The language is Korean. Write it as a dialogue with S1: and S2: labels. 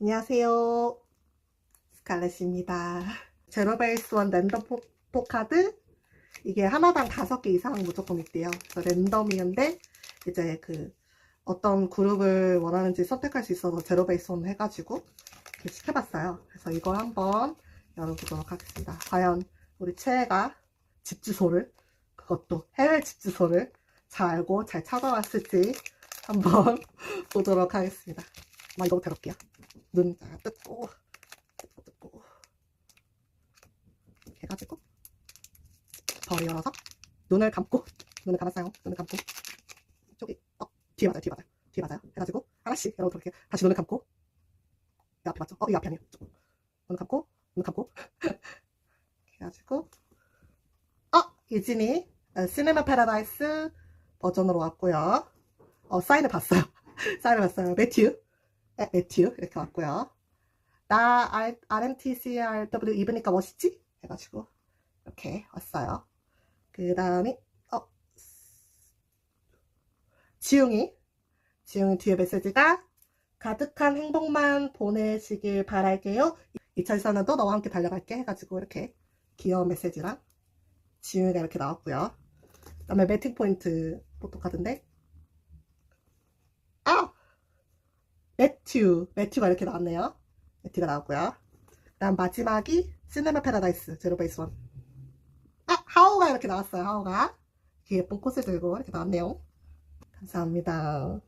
S1: 안녕하세요. 스칼렛입니다. 제로베이스 원 랜덤 포토 카드 이게 하나당 다섯 개 이상 무조건 있대요. 그래서 랜덤이었는데 이제 그 어떤 그룹을 원하는지 선택할 수 있어서 제로베이스 원 해가지고 이렇게 시켜봤어요. 그래서 이걸 한번 열어보도록 하겠습니다. 과연 우리 채가 집 주소를 그것도 해외 집 주소를 잘 알고 잘 찾아왔을지 한번 보도록 하겠습니다. 막 이거부터 해볼게요. 눈 자, 뜯고 뜯고 뜯고 이렇게 해가지고 벌을 열어서 눈을 감고 눈을 감았어요. 눈을 감고 저기 어 뒤에 맞아요. 뒤에 맞아요. 뒤에 맞아요. 해가지고 하나씩 열어보도록 할게요. 다시 눈을 감고 이 앞에 맞죠? 어 이 앞에 아니에요. 저거. 눈 감고 눈 감고 이렇게 해가지고 어 유진이 어, 시네마 패러다이스 버전으로 왔고요. 어 사인을 봤어요. 사인을 봤어요. 매튜 네, 매튜 이렇게 왔고요. 나 RMTCRW 입으니까 멋있지? 해가지고 이렇게 왔어요. 그 다음에 어 지웅이 지웅이 뒤에 메시지가 가득한 행복만 보내시길 바랄게요. 2024년도 너와 함께 달려갈게 해가지고 이렇게 귀여운 메시지랑 지웅이가 이렇게 나왔고요. 그 다음에 매팅 포인트 포토카드인데 아! 매튜 매튜가 이렇게 나왔네요. 매튜가 나왔고요. 그 다음 마지막이 시네마 패러다이스 제로베이스 원. 아! 하오가 이렇게 나왔어요. 하오가. 이렇게 예쁜 꽃을 들고 이렇게 나왔네요. 감사합니다.